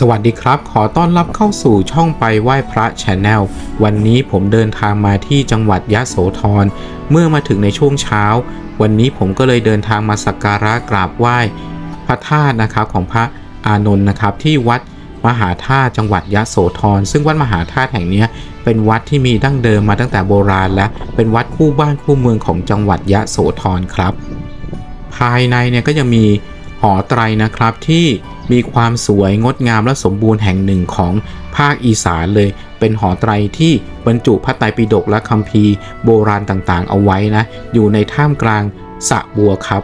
สวัสดีครับ ขอต้อนรับเข้าสู่ช่องไปไหว้พระช n แนลวันนี้ผมเดินทางมาที่จังหวัดยะโสธร เมื่อมาถึงในช่วงเช้า วันนี้ผมก็เลยเดินทางมาสักการะกราบไหว้ พระธาตุนะครับของพระอานนท์นะครับ ที่วัดมหาธาตุจังหวัดยะโสธร ซึ่งวัดมหาธาตุแห่งนี้เป็นวัดที่มีดั้งเดิมมาตั้งแต่โบราณ และเป็นวัดคู่บ้านคู่เมืองของจังหวัดยะโสธรครับ ภายในเนี่ยก็ยังมีหอไตรนะครับที่ มีความสวยงดงามและสมบูรณ์แห่งหนึ่งของภาคอีสานเลย เป็นหอไตรที่บรรจุพระไตรปิฎกและคัมภีร์โบราณต่างๆ เอาไว้นะ อยู่ในท่ามกลางสะบัวครับ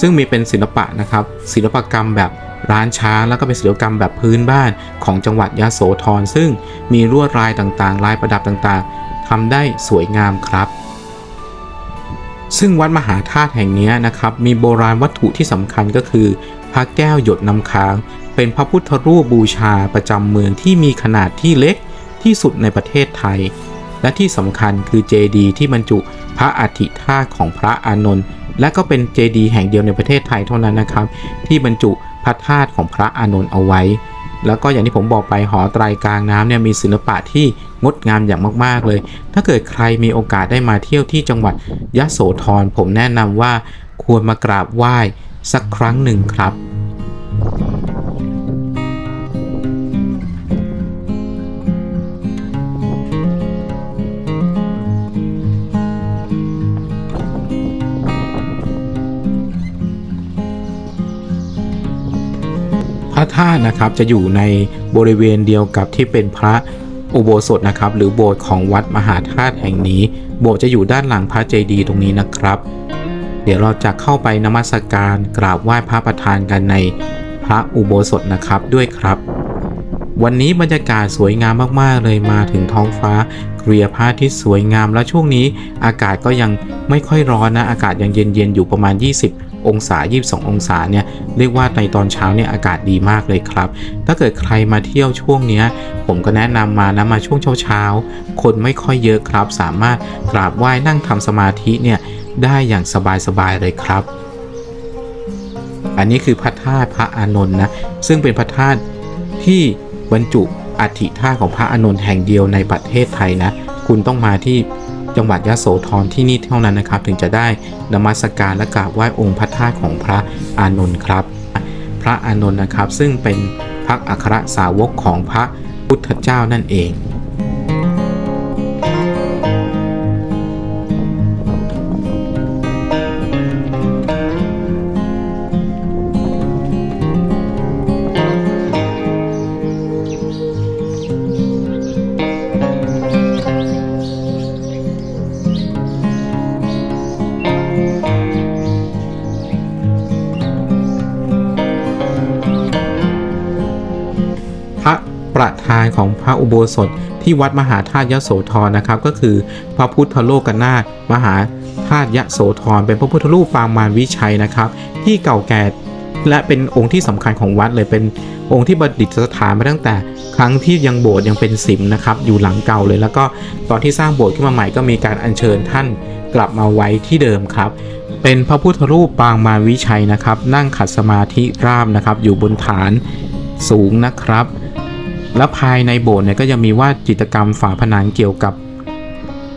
ซึ่งมีเป็นศิลปะนะครับ ศิลปกรรมแบบร้านช้างแล้วก็เป็นศิลปกรรมแบบพื้นบ้านของจังหวัดยะโสธรซึ่งมีลวดลายต่างๆ ลายประดับต่างๆทำได้สวยงามครับ ซึ่งวัดมหาธาตุแห่งนี้นะครับมีโบราณวัตถุที่สำคัญก็คือ พระแก้วหยดน้ำค้าง เป็นพระพุทธรูปบูชาประจำเมืองที่มีขนาดที่เล็กที่สุดในประเทศไทย และที่สำคัญคือเจดีย์ที่บรรจุพระอัฐิธาตุของพระอานนท์และก็เป็นเจดีย์แห่งเดียวในประเทศไทยเท่านั้นนะครับ ที่บรรจุพระธาตุของพระอานนท์เอาไว้ แล้วก็อย่างที่ผมบอกไปหอไตรกลางน้ำเนี่ยมีศิลปะที่งดงามอย่างมาก ๆ เลย ถ้าเกิดใครมีโอกาสได้มาเที่ยวที่จังหวัดยะโสธรผมแนะนำว่าควรมากราบไหว้สักครั้งหนึ่งครับ ธาตุนะครับจะอยู่ในบริเวณเดียวกับที่เป็นพระอุโบสถนะครับ หรือโบสถ์ของวัดมหาธาตุแห่งนี้ โบสถ์จะอยู่ด้านหลังพระเจดีย์ตรงนี้นะครับ เดี๋ยวเราจะเข้าไปนมัสการกราบไหว้พระประธานกันในพระอุโบสถนะครับด้วยครับ วันนี้บรรยากาศสวยงามมากๆเลยมาถึงท้องฟ้าเคลียพระอาที่สวยงามและช่วงนี้อากาศก็ยังไม่ค่อยร้อนนะอากาศยังเย็นๆอยู่ประมาณ 20 องศา 22 องศาเนี่ยเรียกว่าในตอนเช้าเนี่ยอากาศดีมากเลยครับ ถ้าเกิดใครมาเที่ยวช่วงเนี้ยผมก็แนะนำมานะมาช่วงเช้าๆคนไม่ค่อยเยอะครับ สามารถกราบไหว้นั่งทำสมาธิเนี่ยได้อย่างสบายๆเลยครับ อันนี้คือพระธาตุพระอานนท์นะซึ่งเป็นพระธาตุที่บรรจุอัฐิธาตุของพระอานนท์แห่งเดียวในประเทศไทยนะ คุณต้องมาที่ จังหวัดยะโสธรที่นี่เท่านั้นนะครับ ถึงจะได้นมัสการและกราบไหว้องค์พระธาตุของพระอานนท์ครับ พระอานนท์นะครับซึ่งเป็นพระอัครสาวกของพระพุทธเจ้านั่นเอง ประธานของพระอุโบสถที่วัดมหาธาตุยโสธรนะครับ ก็คือพระพุทธโลกนาถมหาธาตุยโสธรเป็นพระพุทธรูปปางมารวิชัยนะครับ ที่เก่าแก่และเป็นองค์ที่สำคัญของวัดเลยเป็นองค์ที่ประดิษฐานมาตั้งแต่ ครั้งที่ยังโบสถ์ยังเป็นสิมนะครับอยู่หลังเก่าเลย แล้วก็ตอนที่สร้างโบสถ์ขึ้นมาใหม่ก็มีการอัญเชิญท่านกลับมาไว้ที่เดิมครับ เป็นพระพุทธรูปปางมารวิชัยนะครับ นั่งขัดสมาธิราบนะครับ อยู่บนฐานสูงนะครับ และภายในโบสถ์เนี่ยก็ยังมีวาดจิตรกรรมฝาผนังเกี่ยวกับ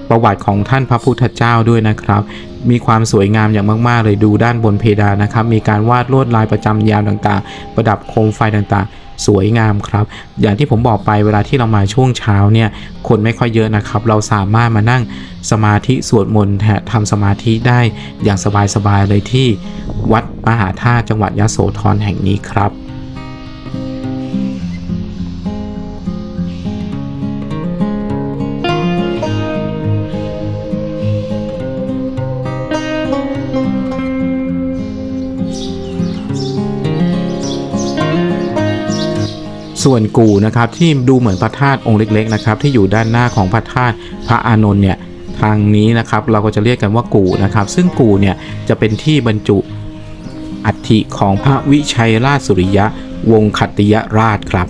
ประวัติของท่านพระพุทธเจ้าด้วยนะครับ มีความสวยงามอย่างมาก ๆ เลยดูด้านบนเพดานนะครับ มีการวาดลวดลายประจำยามต่างๆ ประดับโคมไฟต่างๆ สวยงามครับ อย่างที่ผมบอกไปเวลาที่เรามาช่วงเช้าเนี่ย คนไม่ค่อยเยอะนะครับ เราสามารถมานั่งสมาธิสวดมนต์ทำสมาธิได้อย่างสบาย ๆ เลยที่วัดมหาธาตุจังหวัดยะโสธรแห่งนี้ครับ ส่วนกู่นะครับที่ดูเหมือนพระธาตุองค์เล็ก ๆ นะครับ ที่อยู่ด้านหน้าของพระธาตุพระอานนท์เนี่ยทางนี้นะครับเราก็จะเรียกกันว่ากู่นะครับ ซึ่งกู่เนี่ยจะเป็นที่บรรจุอัฐิของพระวิชัยราชสุริยะ วงศ์ขัตติยราชครับ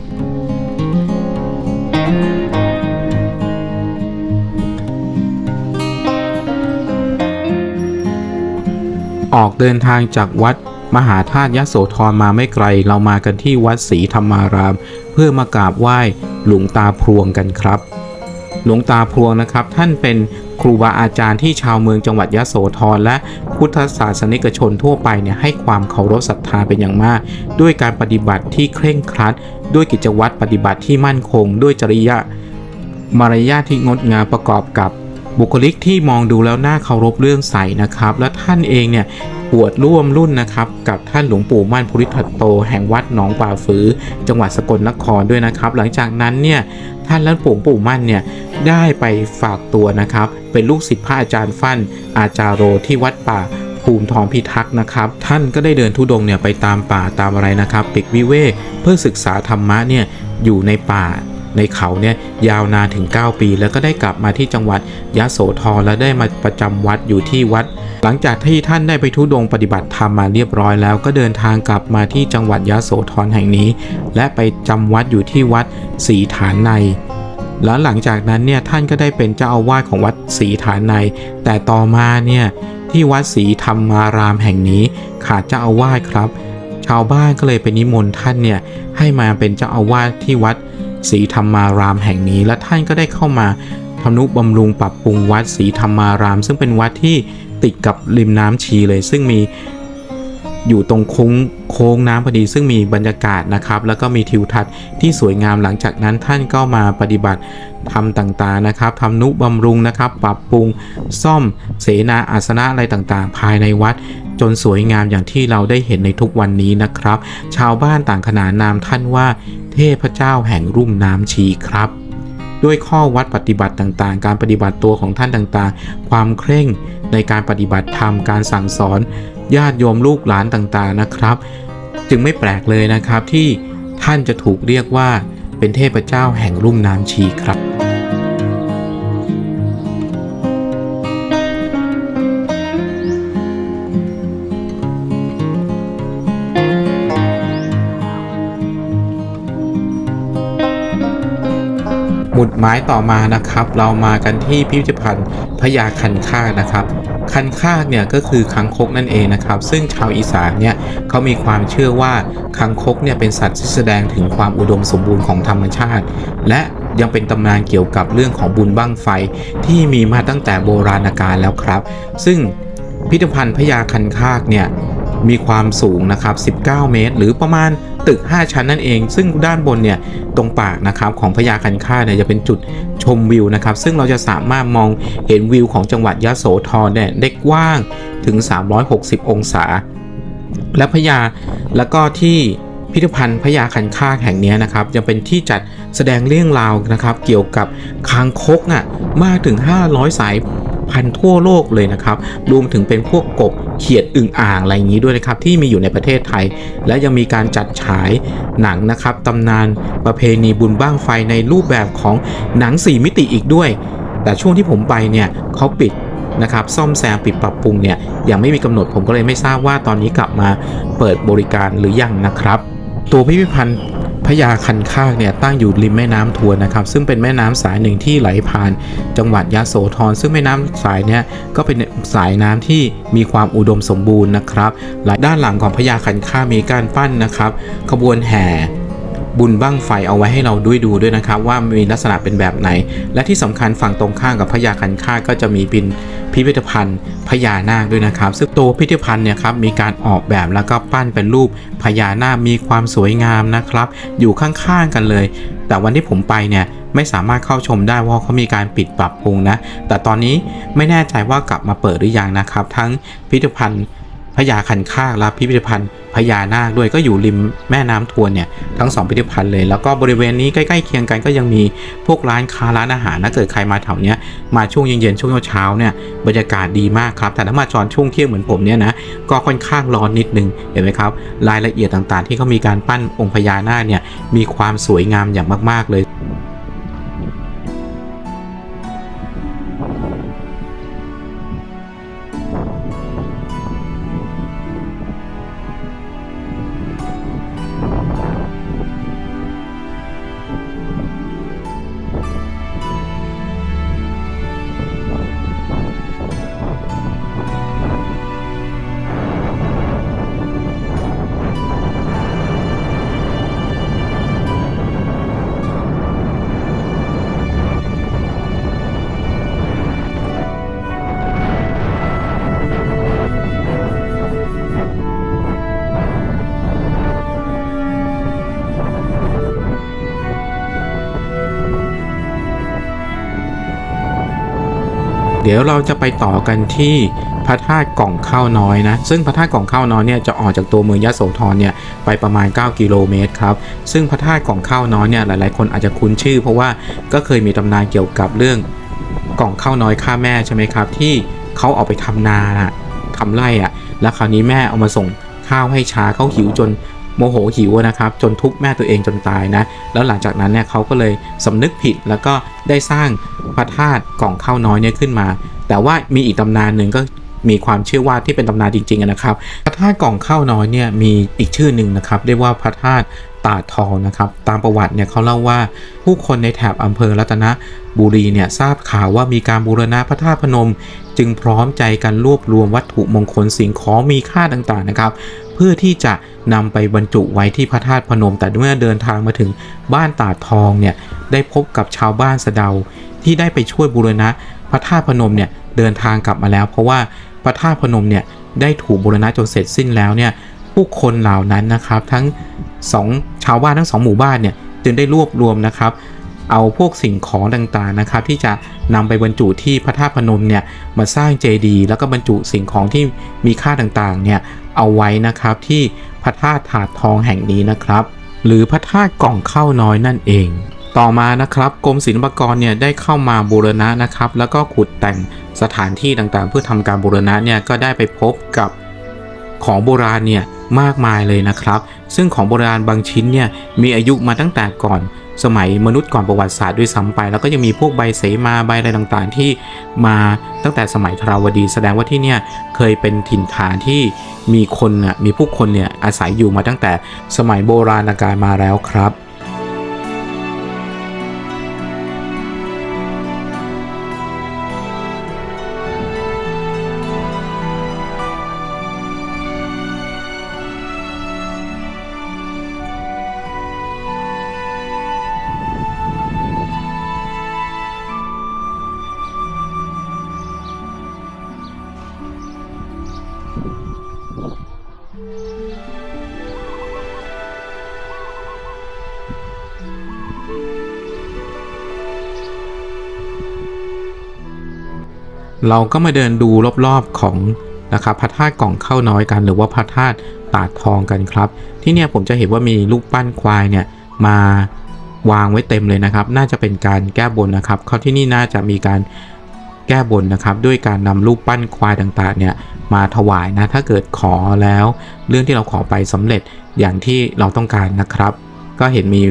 ออกเดินทางจากวัด มหาธาตุยโสธรมาไม่ไกล เรามากันที่วัดศรีธรรมาราม เพื่อมากราบไหว้หลวงตาพรวงกันครับ หลวงตาพรวงนะครับ ท่านเป็นครูบาอาจารย์ที่ชาวเมืองจังหวัดยโสธรและพุทธศาสนิกชนทั่วไปเนี่ยให้ความเคารพศรัทธาเป็นอย่างมาก ด้วยการปฏิบัติที่เคร่งครัด ด้วยกิจวัตรปฏิบัติที่มั่นคง ด้วยจริยะมารยาทที่งดงามประกอบกับบุคลิกที่มองดูแล้วน่าเคารพเรื่องใสนะครับ และท่านเองเนี่ย บวชร่วมรุ่นนะครับกับท่านหลวงปู่มั่นภูริทัตโต แห่งวัดหนองป่าฝือ จังหวัดสกลนครด้วยนะครับ หลังจากนั้นเนี่ยท่านและปู่ปู่มั่นเนี่ยได้ไปฝากตัวนะครับ เป็นลูกศิษย์พระอาจารย์ฟั่นอาจารโรที่วัดป่าภูมิทองพิทักษ์นะครับ ท่านก็ได้เดินทุดงเนี่ยไปตามป่าตามอะไรนะครับปิกวิเวกเพื่อศึกษาธรรมะเนี่ยอยู่ในป่า ในเขาเนี่ยยาวนานถึง 9 ปี แล้วก็ได้กลับมาที่จังหวัดยะโสธรและได้มาประจำวัดอยู่ที่วัด หลังจากที่ท่านได้ไปทุดงปฏิบัติธรรมมาเรียบร้อยแล้ว ก็เดินทางกลับมาที่จังหวัดยะโสธรแห่งนี้ และไปจำวัดอยู่ที่วัดศรีฐานในแล้วหลังจากนั้นเนี่ยท่านก็ได้เป็นเจ้าอาวาสของวัดศรีฐานใน แต่ต่อมาเนี่ยที่วัดศรีธรรมารามแห่งนี้ขาดเจ้าอาวาสครับ ชาวบ้านก็เลยไปนิมนต์ท่านเนี่ยให้มาเป็นเจ้าอาวาสที่วัด ศรีธรรมารามแห่งนี้ และท่านก็ได้เข้ามาทำนุบำรุงปรับปรุงวัดศรีธรรมาราม ซึ่งเป็นวัดที่ติดกับริมน้ำชีเลย ซึ่งมีอยู่ตรงโค้งโค้งน้ำพอดี ซึ่งมีบรรยากาศนะครับ แล้วก็มีทิวทัศน์ที่สวยงามหลังจากนั้นท่านก็มาปฏิบัติทำต่างๆนะครับทำนุบำรุงนะครับ ปรับปรุงซ่อมเสนาอาสนะอะไรต่างๆ ภายในวัด จนสวยงามอย่างที่เราได้เห็นในทุกวันนี้นะครับ ชาวบ้านต่างขนานนามท่านว่า เทพเจ้าแห่งรุ่มน้ำชีครับด้วยข้อวัดปฏิบัติต่างๆ การปฏิบัติตัวของท่านต่างๆ ความเคร่งในการปฏิบัติธรรม การสั่งสอน ญาติโยมลูกหลานต่างๆ นะครับ จึงไม่แปลกเลยนะครับที่ท่านจะถูกเรียกว่าเป็นเทพเจ้าแห่งรุ่มน้ำชีครับ มุดหมายต่อมานะครับ เรามากันที่พิพิธภัณฑ์พญาคันคากนะครับ คันคากเนี่ยก็คือคังคกนั่นเองนะครับ ซึ่งชาวอีสานเนี่ยเขามีความเชื่อว่าคังคกเนี่ยเป็นสัตว์ที่แสดงถึงความอุดมสมบูรณ์ของธรรมชาติ และยังเป็นตำนานเกี่ยวกับเรื่องของบุญบั้งไฟที่มีมาตั้งแต่โบราณกาลแล้วครับ ซึ่งพิพิธภัณฑ์พญาคันคากเนี่ย มีความสูงนะครับ 19 เมตร หรือประมาณตึก 5 ชั้นนั่นเอง ซึ่งด้านบนเนี่ยตรงปากนะครับของพญาคันคาเนี่ยจะเป็นจุดชมวิวนะครับ ซึ่งเราจะสามารถมองเห็นวิวของจังหวัดยะโสธรเนี่ยได้กว้างถึง 360 องศา และพญาแล้วก็ที่พิพิธภัณฑ์พญาคันคากแห่งนี้นะครับจะเป็นที่จัดแสดงเรื่องราวนะครับ เกี่ยวกับคางคกอะมากถึง 500 สาย พันธุ์ทั่วโลกเลยนะครับรวมถึงเป็นพวกกบเขียดอึ่งอ่างอะไรอย่างนี้ด้วยนะครับที่มีอยู่ในประเทศไทย และยังมีการจัดฉายหนังนะครับตำนานประเพณีบุญบ้างไฟในรูปแบบของหนัง 4 มิติอีกด้วย แต่ช่วงที่ผมไปเนี่ยเขาปิดนะครับซ่อมแซมปิดปรับปรุงเนี่ยยังไม่มีกำหนดผมก็เลยไม่ทราบว่าตอนนี้กลับมาเปิดบริการหรือยังนะครับ ตัวพิพิธภัณฑ์ พญาคันคากเนี่ยตั้งอยู่ริมแม่น้ำทวนนะครับ ซึ่งเป็นแม่น้ำสายหนึ่งที่ไหลผ่านจังหวัดยะโสธรซึ่งแม่น้ำสายเนี้ยก็เป็นสายน้ำที่มีความอุดมสมบูรณ์นะครับและด้านหลังของพญาคันคากมีการปั้นนะครับ ขบวนแห่ บุญบั้งไฟเอาไว้ให้เราด้วยดูด้วยนะครับ ว่ามีลักษณะเป็นแบบไหน และที่สำคัญฝั่งตรงข้ามกับพญาคันคากก็จะมีเป็นพิพิธภัณฑ์พญานาคด้วยนะครับ ซึ่งตัวพิพิธภัณฑ์เนี่ยครับมีการออกแบบแล้วก็ปั้นเป็นรูปพญานาคมีความสวยงามนะครับ อยู่ข้างๆกันเลย แต่วันที่ผมไปเนี่ยไม่สามารถเข้าชมได้เพราะเขามีการปิดปรับปรุงนะ แต่ตอนนี้ไม่แน่ใจว่ากลับมาเปิดหรือยังนะครับ ทั้งพิพิธภัณฑ์พญาคันคากและพิพิธภัณฑ์ พญานาคด้วยก็อยู่ริมแม่น้ำทวนเนี่ยทั้งสองพิพิธภัณฑ์เลย แล้วก็บริเวณนี้ใกล้ๆเคียงกันก็ยังมีพวกร้านค้าร้านอาหารถ้าเกิดใครมาแถวเนี้ยมาช่วงเย็นๆช่วงเช้าเนี่ยบรรยากาศดีมากครับ แต่ถ้ามาจอนช่วงเที่ยงเหมือนผมเนี่ยนะก็ค่อนข้างร้อนนิดนึงเห็นไหมครับ รายละเอียดต่างๆ ที่เขามีการปั้นองค์พญานาคเนี่ยมีความสวยงามอย่างมากๆเลย ดี๋ยวเราจะไปต่อกันที่พระธาตุกล่องข้าวน้อยนะ ซึ่งพระธาตุกล่องข้าวน้อยเนี่ยจะออกจากตัวเมืองยะโสธรเนี่ยไปประมาณ 9 กิโลเมตรครับ ซึ่งพระธาตุกล่องข้าวน้อยเนี่ยหลาย ๆ คนอาจจะคุ้นชื่อ เพราะว่าก็เคยมีตำนานเกี่ยวกับเรื่องกล่องข้าวน้อยฆ่าแม่ใช่ไหมครับ ที่เขาเอาไปทำนาน่ะทำไร่อะแล้วคราวนี้แม่เอามาส่งข้าวให้ช้าเขาหิวจน โมโหหิวนะครับจนทุบแม่ตัวเองจนตายนะ แล้วหลังจากนั้นเนี่ยเขาก็เลยสำนึกผิดแล้วก็ได้สร้างพระธาตุกล่องข้าวน้อยเนี่ยขึ้นมา แต่ว่ามีอีกตำนานหนึ่งก็มีความเชื่อว่าที่เป็นตำนานจริงๆนะครับ พระธาตุกล่องข้าวน้อยเนี่ยมีอีกชื่อหนึ่งนะครับเรียกว่าพระธาตุตาทองนะครับตามประวัติเนี่ยเขาเล่าว่าผู้คนในแถบอำเภอรัตนบุรีเนี่ยทราบข่าวว่ามีการบูรณะพระธาตุพนม จึงพร้อมใจกันรวบรวมวัตถุมงคลสิ่งของมีค่าต่างๆนะครับ เพื่อที่จะนำไปบรรจุไว้ที่พระธาตุพนม แต่เมื่อเดินทางมาถึงบ้านตาดทองเนี่ยได้พบกับชาวบ้านสะเดา ที่ได้ไปช่วยบูรณะพระธาตุพนมเนี่ยเดินทางกลับมาแล้ว เพราะว่าพระธาตุพนมเนี่ยได้ถูกบูรณะจนเสร็จสิ้นแล้วเนี่ยผู้คนเหล่านั้นนะครับทั้งสองชาวบ้านทั้งสองหมู่บ้านเนี่ยจึงได้รวบรวมนะครับ เอาพวกสิ่งของต่างๆนะครับ ที่จะนำไปบรรจุที่พระธาตุพนมเนี่ยมาสร้างเจดีย์แล้วก็บรรจุสิ่งของที่มีค่าต่างๆเนี่ยเอาไว้นะครับที่พระธาตุถาดทองแห่งนี้นะครับ หรือพระธาตุกล่องข้าวน้อยนั่นเอง ต่อมานะครับกรมศิลปากรเนี่ยได้เข้ามาบูรณะนะครับ แล้วก็ขุดแต่งสถานที่ต่างๆ เพื่อทำการบูรณะเนี่ยก็ได้ไปพบกับของโบราณเนี่ย มากมายเลยนะครับ ซึ่งของโบราณบางชิ้นเนี่ยมีอายุมาตั้งแต่ก่อนสมัยมนุษย์ก่อนประวัติศาสตร์ด้วยซ้ำไป แล้วก็ยังมีพวกใบเสมาใบอะไรต่างๆ ที่มาตั้งแต่สมัยทราวดี แสดงว่าที่เนี่ยเคยเป็นถิ่นฐานที่มีคนน่ะมีผู้คนเนี่ยอาศัยอยู่มาตั้งแต่สมัยโบราณกาลมาแล้วครับ เราก็มาเดินดูรอบๆของนะครับพระธาตุกล่องข้าวน้อยกัน หรือว่าพระธาตุตาดทองกันครับ ที่เนี่ยผมจะเห็นว่ามีรูปปั้นควายเนี่ยมาวางไว้เต็มเลยนะครับ น่าจะเป็นการแก้บนนะครับเขาที่นี่น่าจะมีการ แก้บนนะครับ ด้วยการนำรูปปั้นควายต่างๆเนี่ยมาถวายนะถ้าเกิดขอแล้ว เรื่องที่เราขอไปสำเร็จอย่างที่เราต้องการนะครับ ก็เห็นมี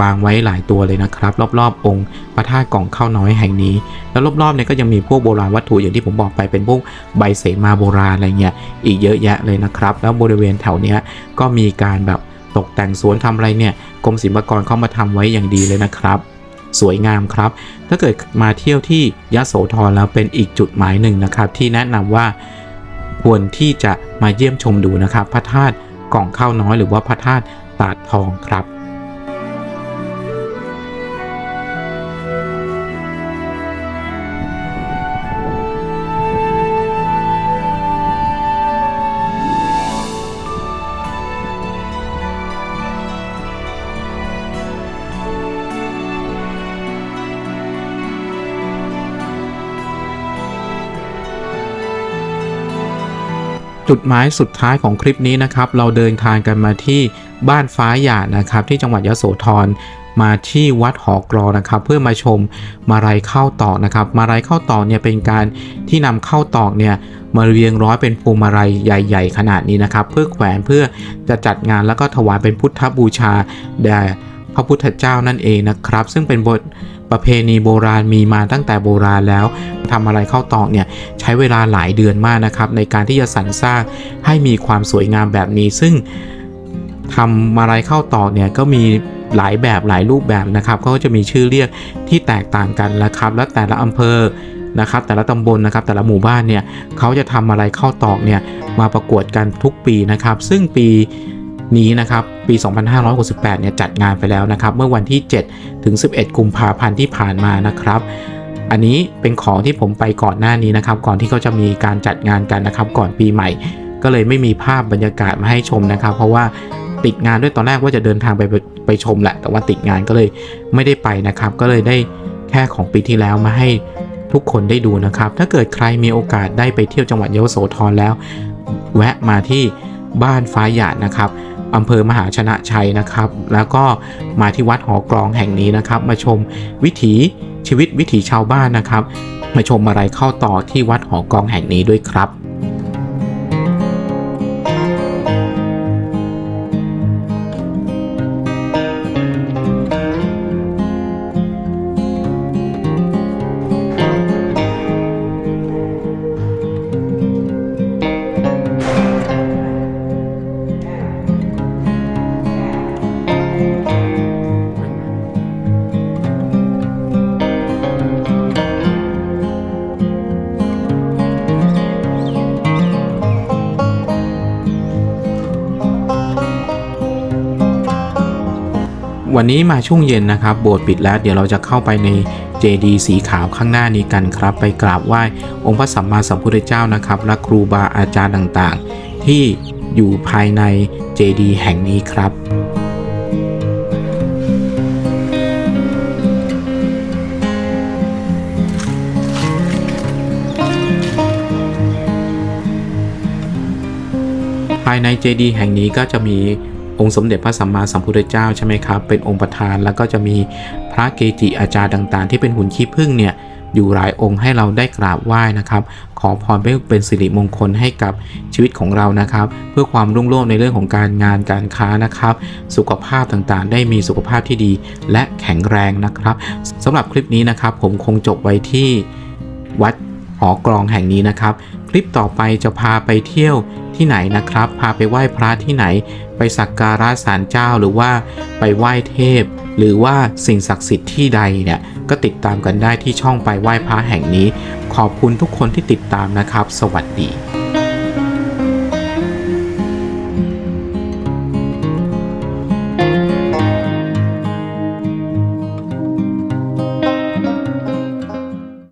วางไว้หลายตัวเลยนะครับ รอบๆ องค์พระธาตุกล่องข้าวน้อยแห่งนี้ แล้วรอบๆเนี่ยก็ยังมีพวกโบราณวัตถุอย่างที่ผมบอกไปเป็นพวกใบเสมาโบราณอะไรเงี้ยอีกเยอะแยะเลยนะครับ แล้วบริเวณแถวเนี้ยก็มีการแบบตกแต่งสวนทำอะไรเนี่ยกรมศิลปากรเข้ามาทำไว้อย่างดีเลยนะครับ สวยงามครับ ถ้าเกิดมาเที่ยวที่ยะโสธรแล้วเป็นอีกจุดหมายหนึ่งนะครับ ที่แนะนำว่าควรที่จะมาเยี่ยมชมดูนะครับ พระธาตุกล่องข้าวน้อยหรือว่าพระธาตุตาดทองครับ จุดหมายสุดท้ายของคลิปนี้นะครับ เราเดินทางกันมาที่บ้านฟ้าหยาดนะครับ ที่จังหวัดยโสธรมาที่วัดหอกรอนะครับ เพื่อมาชมมาลัยข้าวตอกนะครับ มาลัยข้าวตอกเนี่ยเป็นการที่นำเข้าวตอกเนี่ยมาเรียงร้อยเป็นพวงมาลัยใหญ่ ๆ ขนาดนี้นะครับ เพื่อแขวนเพื่อจะจัดงานแล้วก็ถวายเป็นพุทธบูชาแด่ พระพุทธเจ้านั่นเองนะครับ ซึ่งเป็นบทประเพณีโบราณมีมาตั้งแต่โบราณแล้วทำอะไรเข้าตอกเนี่ยใช้เวลาหลายเดือนมากนะครับ ในการที่จะสรรสร้างให้มีความสวยงามแบบนี้ ซึ่งทำมาลัยเข้าตอกเนี่ยก็มีหลายแบบหลายรูปแบบนะครับก็จะมีชื่อเรียกที่แตกต่างกันนะครับ และแต่ละอำเภอนะครับ แต่ละตำบลนะครับ แต่ละหมู่บ้านเนี่ยเขาจะทำอะไรเข้าตอกเนี่ยมาประกวดกันทุกปีนะครับ ซึ่งปี นี้นะครับปี 2568 เนี่ยจัดงานไปแล้วนะครับ เมื่อวันที่ 7 ถึง 11 กุมภาพันธ์ที่ผ่านมานะครับ อันนี้เป็นของที่ผมไปก่อนหน้านี้นะครับ ก่อนที่เขาจะมีการจัดงานกันนะครับ ก่อนปีใหม่ ก็เลยไม่มีภาพบรรยากาศมาให้ชมนะครับ เพราะว่าติดงานด้วยตอนแรกว่าจะเดินทางไปไปชมแหละ แต่ว่าติดงานก็เลยไม่ได้ไปนะครับ ก็เลยได้แค่ของปีที่แล้วมาให้ทุกคนได้ดูนะครับ ถ้าเกิดใครมีโอกาสได้ไปเที่ยวจังหวัดยโสธรแล้ว แวะมาที่ บ้านฟ้าหยาดนะครับอำเภอมหาชนะชัยนะครับ แล้วก็มาที่วัดหอกรองแห่งนี้นะครับ มาชมวิถีชีวิตวิถีชาวบ้านนะครับ มาชมอะไรเข้าต่อที่วัดหอกรองแห่งนี้ด้วยครับ วันนี้มาช่วงเย็นนะครับ โบสถ์ปิดแล้ว เดี๋ยวเราจะเข้าไปในเจดีสีขาวข้างหน้านี้กันครับ ไปกราบไหว้องค์พระสัมมาสัมพุทธเจ้านะครับ และครูบาอาจารย์ต่างๆ ที่อยู่ภายในเจดีแห่งนี้ครับภายในเจดีย์แห่งนี้ก็จะมี องค์สมเด็จพระสัมมาสัมพุทธเจ้าใช่ไหมครับ เป็นองค์ประธานแล้วก็จะมีพระเกจิอาจารย์ต่างๆ ที่เป็นหุ่นขี้ผึ้งเนี่ยอยู่หลายองค์ให้เราได้กราบไหว้นะครับ ขอพรเป็นสิริมงคลให้กับชีวิตของเรานะครับ เพื่อความรุ่งโรจน์ในเรื่องของการงานการค้านะครับ สุขภาพต่างๆ ได้มีสุขภาพที่ดีและแข็งแรงนะครับสำหรับคลิปนี้นะครับผมคงจบไว้ที่วัดหอกรองแห่งนี้นะครับ คลิปต่อไปจะพาไปเที่ยวที่ไหนนะครับ พาไปไหว้พระที่ไหน ไปสักการะศาลเจ้าหรือว่าไปไหว้เทพ หรือว่าสิ่งศักดิ์สิทธิ์ที่ใดเนี่ยก็ติดตามกันได้ที่ช่องไปไหว้พระแห่งนี้ ขอบคุณทุกคนที่ติดตามนะครับ สวัสดี